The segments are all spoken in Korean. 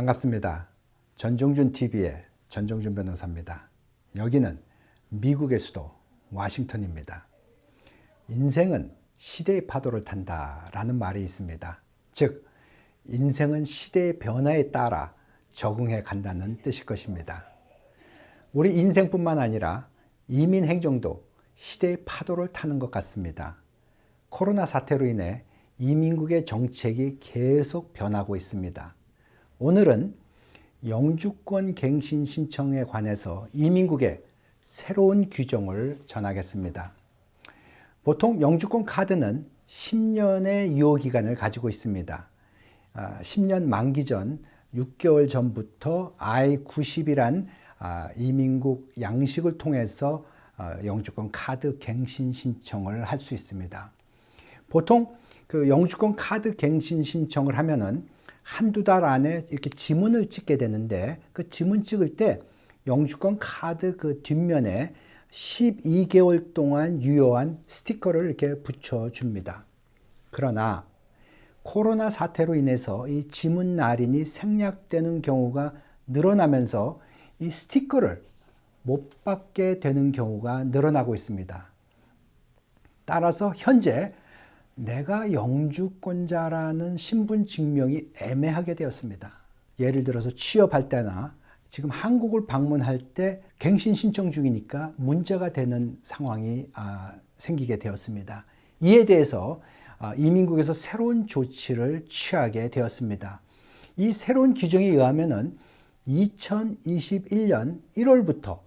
반갑습니다. 전종준 TV의 전종준 변호사입니다. 여기는 미국의 수도 워싱턴입니다. 인생은 시대의 파도를 탄다라는 말이 있습니다. 즉, 인생은 시대의 변화에 따라 적응해 간다는 뜻일 것입니다. 우리 인생뿐만 아니라 이민 행정도 시대의 파도를 타는 것 같습니다. 코로나 사태로 인해 이민국의 정책이 계속 변하고 있습니다. 오늘은 영주권 갱신 신청에 관해서 이민국의 새로운 규정을 전하겠습니다. 보통 영주권 카드는 10년의 유효 기간을 가지고 있습니다. 10년 만기 전 6개월 전부터 I-90이란 이민국 양식을 통해서 어, 영주권 카드 갱신 신청을 할 수 있습니다. 보통 그 영주권 카드 갱신 신청을 하면은 한두 달 안에 이렇게 지문을 찍게 되는데 그 지문 찍을 때 영주권 카드 그 뒷면에 12개월 동안 유효한 스티커를 이렇게 붙여줍니다. 그러나 코로나 사태로 인해서 이 지문 날인이 생략되는 경우가 늘어나면서 이 스티커를 못 받게 되는 경우가 늘어나고 있습니다. 따라서 현재 내가 영주권자라는 신분 증명이 애매하게 되었습니다. 예를 들어서 취업할 때나 지금 한국을 방문할 때 갱신 신청 중이니까 문제가 되는 상황이 아, 생기게 되었습니다. 이에 대해서 아, 이민국에서 새로운 조치를 취하게 되었습니다. 이 새로운 규정에 의하면은 2021년 1월부터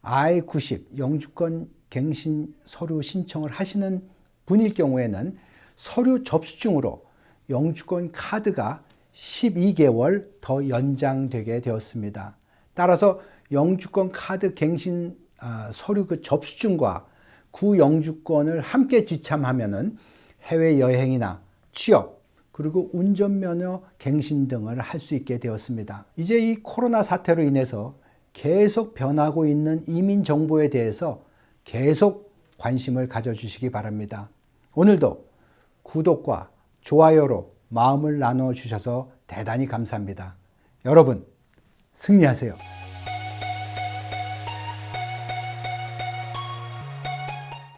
I-90 영주권 갱신 서류 신청을 하시는 분일 경우에는 서류 접수증으로 영주권 카드가 12개월 더 연장되게 되었습니다. 따라서 영주권 카드 갱신 아, 서류 그 접수증과 구 영주권을 함께 지참하면은 해외 여행이나 취업 그리고 운전면허 갱신 등을 할 수 있게 되었습니다. 이제 이 코로나 사태로 인해서 계속 변하고 있는 이민 정보에 대해서 계속 관심을 가져주시기 바랍니다. 오늘도 구독과 좋아요로 마음을 나눠 주셔서 대단히 감사합니다. 여러분, 승리하세요.